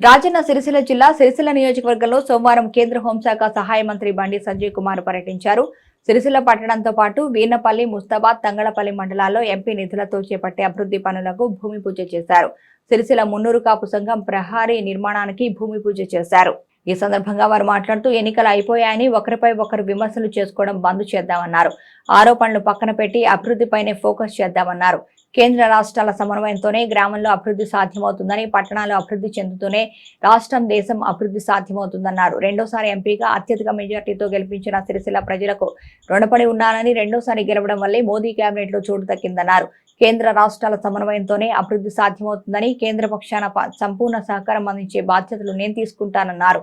రాజన్న సిరిసిల్ల జిల్లా సిరిసిల్ల నియోజకవర్గంలో సోమవారం కేంద్ర హోంశాఖ సహాయ మంత్రి బండి సంజయ్ కుమార్ పర్యటించారు. సిరిసిల్ల పట్టణంతో పాటు వీర్నపల్లి ముస్తాబాద్ తంగళపల్లి మండలాల్లో ఎంపీ నిధులతో చేపట్టే అభివృద్ధి పనులకు భూమి పూజ చేశారు. సిరిసిల్ల మున్నూరు కాపు సంఘం ప్రహారీ నిర్మాణానికి భూమి పూజ చేశారు. ఈ సందర్భంగా వారు మాట్లాడుతూ ఎన్నికలు అయిపోయాయని ఒకరిపై ఒకరు విమర్శలు చేసుకోవడం బంద్ చేద్దామన్నారు. ఆరోపణలు పక్కన పెట్టి అభివృద్ధిపైనే ఫోకస్ చేద్దామన్నారు. కేంద్ర రాష్ట్రాల సమన్వయంతోనే గ్రామంలో అభివృద్ధి సాధ్యమవుతుందని పట్టణాలు అభివృద్ధి చెందుతూనే రాష్ట్రం దేశం అభివృద్ధి సాధ్యమవుతుందన్నారు. రెండోసారి ఎంపీగా అత్యధిక మెజార్టీతో గెలిపించిన సిరిసిల్ల ప్రజలకు రుణపడి ఉన్నానని రెండోసారి గెలవడం వల్లే మోదీ కేబినెట్లో చోటు దక్కిందన్నారు. కేంద్ర రాష్ట్రాల సమన్వయంతోనే అభివృద్ధి సాధ్యమవుతుందని కేంద్ర పక్షాన సంపూర్ణ సహకారం అందించే బాధ్యతలు నేను తీసుకుంటానన్నారు.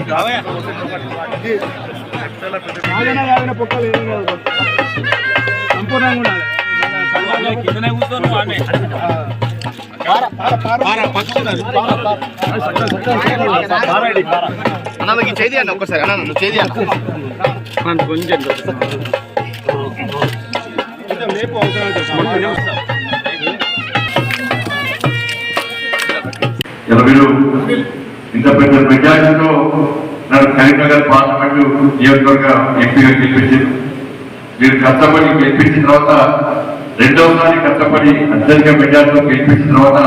ప్రచోదయాత్ సంపూర్ణంగా ఉండాలి అన్న నాకు చేది అన్న ఒక్కసారి అన్న నువ్వు చేది అన్న కొంచెం లేపు అవసరం ఇంత పెద్ద మెజార్టీతో నన్ను కరీంనగర్ పార్లమెంటు నియోజకవర్గ ఎంపీగా గెలిపించారు. మీరు కష్టపడి గెలిపించిన తర్వాత రెండవసారి కష్టపడి అత్యధిక మెజార్టీతో గెలిపించిన తర్వాత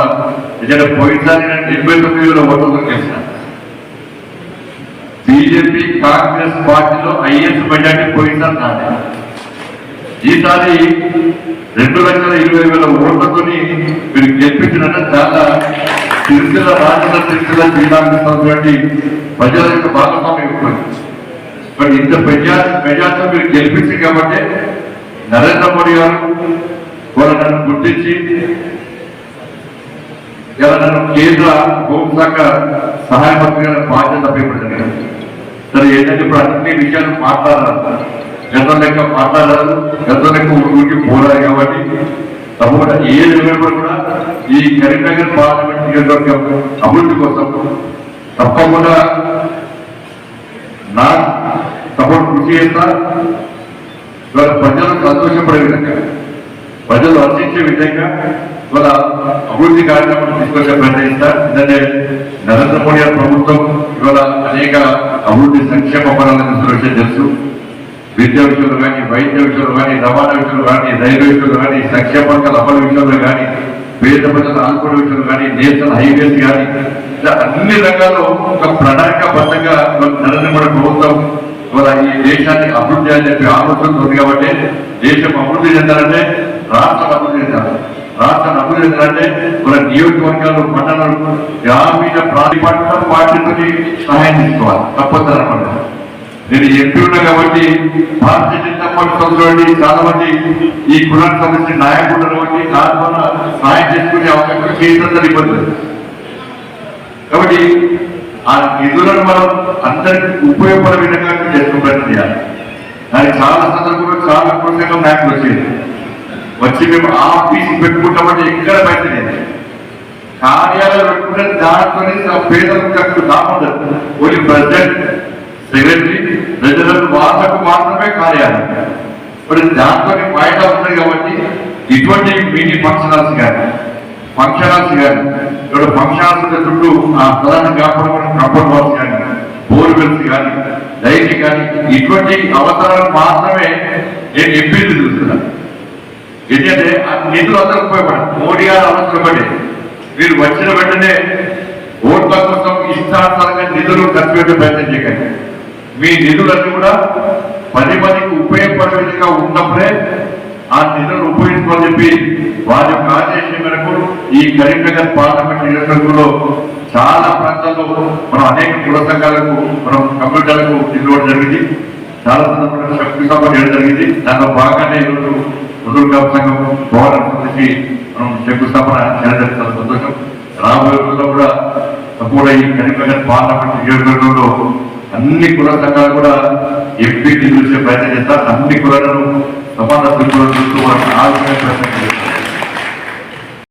నిజంగా పోయినసారి నేను డెబ్బై తొమ్మిది వేల ఓట్లతో బీజేపీ కాంగ్రెస్ పార్టీలో ఐఎస్ మెజార్టీ పోయినసారి నాది. ఈసారి రెండు లక్షల ఇరవై వేల ఓట్లతోని మీరు గెలిపించినట్టు చాలా సిరిసిల్ల రాజన్న సిరిసిల్ల శ్రీరామకృష్ణటువంటి ప్రజల యొక్క భాగస్వామ్యం ఎక్కువ మరి ఇంత ప్రజా ప్రజాతో మీరు గెలిపించి కాబట్టి నరేంద్ర మోడీ గారు వాళ్ళు నన్ను గుర్తించి ఇలా నన్ను కేంద్ర హోంశాఖ సహాయ మంత్రి మంత్రిగా బాధ్యత అప్పగించడం సరే ఏంటంటే ఇప్పుడు అన్ని విషయాలు మాట్లాడాలి ఎంత లెక్క మాట్లాడారు ఎంత లెక్క ఊరికి పోరాలి కాబట్టి తప్పకుండా ఏ లెవెల్లో కూడా ఈ కరీంనగర్ పార్లమెంట్ నియోజకవర్గం అభివృద్ధి కోసం తప్పకుండా నా సపోర్ట్ కృషి చేస్తా. ఇవాళ ప్రజలు సంతోషపడే విధంగా ప్రజలు హర్షించే విధంగా ఇవాళ అభివృద్ధి కార్యక్రమాలు తీసుకొచ్చే ప్రయత్నిస్తారు ఎందుకంటే నరేంద్ర మోడీ ప్రభుత్వం ఇవాళ అనేక అభివృద్ధి సంక్షేమ పనులను తీసుకున్న తెలుసు. విద్యా విషయంలో కానీ వైద్య విషయంలో కానీ రవాణా విషయంలో కానీ రైల్వే విషయంలో కానీ సంక్షేమ పథకాల అమలు విషయంలో కానీ పేద ప్రజల ఆనుకోవడం విషయంలో కానీ నేషనల్ హైవేస్ కానీ ఇలా అన్ని రంగాల్లో ఒక ప్రణాళికాబద్ధంగా ఇవాళ నరేంద్ర మోడీ ప్రభుత్వం ఇవాళ ఈ దేశాన్ని అభివృద్ధి చేయాలని చెప్పి ఆలోచన ఉంది కాబట్టి దేశం అభివృద్ధి చెందాలంటే రాష్ట్రం అభివృద్ధి చెందాలి. రాష్ట్రాన్ని అభివృద్ధి చెందాలంటే మన నియోజకవర్గాలు మండలాలు గ్రామీణ ప్రాతిపదిక పార్టీతో సహాయం తీసుకోవాలి. తప్పనిసరి అనమాట నేను ఎంపీ కాబట్టి భారతీయ జనతా పార్టీ సభ్యులు చాలా మంది ఈ కులానికి సంబంధించిన నాయకులు కాబట్టి దాని వల్ల సాయం చేసుకునే అవకాశం కేంద్రంలో ఇబ్బంది కాబట్టి ఆ నిధులను మనం అందరికి ఉపయోగపడే విధంగా చేసుకుని చేయాలి. దానికి చాలా సందర్భంలో చాలా కృతజ్ఞత నాయకులు వచ్చేది. వచ్చి మేము ఆ ఫీజు పెట్టుకుంటామంటే ఎక్కడ బయట లేదు. కార్యాలయం పెట్టుకుంటే దాంట్లోనే పేదలకు ఖర్చు కాకుండా ఓన్లీ ప్రెసిడెంట్ సెక్రటరీ ప్రజలకు వాళ్ళకు మాత్రమే కార్యాలయం ఇప్పుడు దాంతో ఫాయిదా ఉంటుంది కాబట్టి ఇటువంటి మినీ ఫంక్షన్ హాల్స్ కానీ ఫంక్షన్ హాల్స్ కానీ ఇక్కడ ఫంక్షన్ హాల్స్ చుట్టూ ఆ ప్రధాన కాపాడుకున్న కంపౌండ్ హాల్స్ కానీ బోర్వెల్స్ కానీ లైట్ కానీ ఇటువంటి అవసరాలు మాత్రమే నేను ఎంపీలు చూస్తున్నాను ఎందుకంటే ఆ నిధులు అందరూ ఉపయోగపడాలి మోడీ గారు అవసరపడి మీరు వచ్చిన వెంటనే ఓట్ల కోసం ఇష్టానుసారంగా నిధులు ఖర్చు పెట్టే ప్రయత్నం చేయకండి. మీ నిధులన్నీ కూడా పది మందికి ఉపయోగపడే విధంగా ఉన్నప్పుడే ఆ నిధులను ఉపయోగించుకోని చెప్పి వారి యొక్క ఆదేశం మేరకు ఈ కరీంనగర్ పార్లమెంట్ నియోజకవర్గంలో చాలా ప్రాంతాల్లో మనం అనేక కుల సంఘాలకు మనం కంప్యూటర్లకు నిలవడం జరిగింది. చాలా సందర్భంలో శంకుస్థాపన చేయడం జరిగింది. దానిలో భాగంగానే ఈరోజు రుజువు సంఘం భవనం మనం శంకుస్థాపన చేయడం జరిగింది సంతోషం. రాబోయే రోజుల్లో కూడా కూడా ఈ కరీంనగర్ పార్లమెంట్ నియోజకవర్గంలో అన్ని కుల సంఘాలు కూడా ఎంపీని చూసే ప్రయత్నం చేస్తారు. అన్ని కులాలను సమాన దృష్టిలో చూస్తూ వాళ్ళని ఆలోచన ప్రయత్నం చేస్తారు.